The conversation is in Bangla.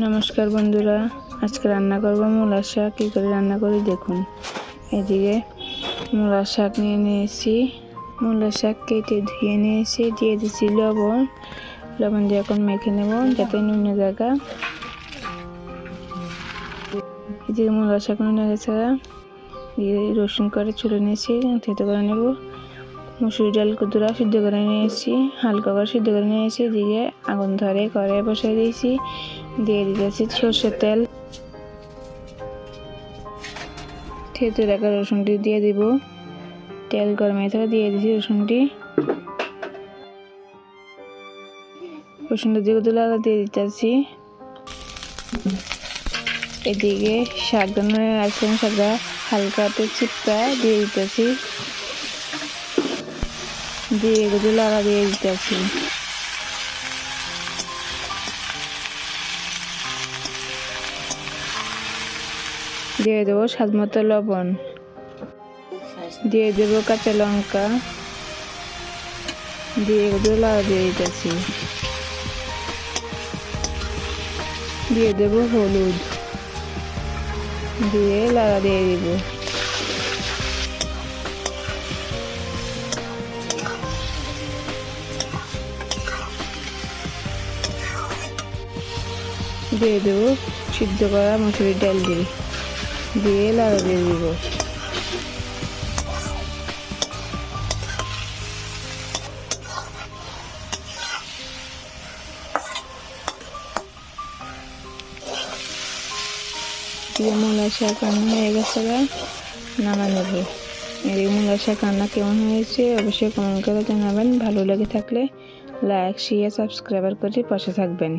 নমস্কার বন্ধুরা, আজকে রান্না করব মূলার শাক। কী করে রান্না করি দেখুন। এদিকে মূলার শাক নিয়ে নিয়েছি। মূলার শাক কেটে ধুয়ে নিয়েছি, দিয়ে দিচ্ছি লবণ। লবণ দিয়ে এখন মেখে নেব, যাতে নুনে জায়গা এদিকে মূলার শাক নুনে গেছে। দিয়ে রসুন করে ছুলে নিয়েছি, থেতে করে নেব। মুসুরি ডাল কুতুরা সিদ্ধ করে নিয়েছি, হালকা করে সিদ্ধ করে নিয়েছি দিয়ে আগুন ধরে কড়াই বসাই দিয়েছি, দিয়ে দিতেছি সর্ষের তেল। থেতে রাখা রসুনটি দিয়ে দিব। তেল গরম থাকা দিয়ে দিয়েছি রসুনটি। রসুনটা দিয়ে দিলে দিয়ে দিতেছি। এদিকে শাক রান্না আছে, শাকটা হালকাতে চিপকা দিয়ে দিতেছি। দিয়ে এগুলো লাগা দিয়ে দিতেছি দিয়ে দেবো স্বাদ মতো লবণ। দিয়ে দেবো কাঁচা লঙ্কা। দিয়ে এগুলো লাগা দিয়ে দিতেছি দিয়ে দেবো হলুদ। দিয়ে লাগা দিয়ে দিব। দিয়ে দেবো সিদ্ধ করা মুসুরির ডাল দিয়ে। দিয়ে লাগা দিয়ে দেবো। দিয়ে মূলা শাক রান্না হয়ে গেছে নামা নেব। এই মূলা শাক রান্না কেমন হয়েছে অবশ্যই কমেন্ট করে জানাবেন। ভালো লেগে থাকলে লাইক শেয়ার সাবস্ক্রাইবার করে পাশে থাকবেন।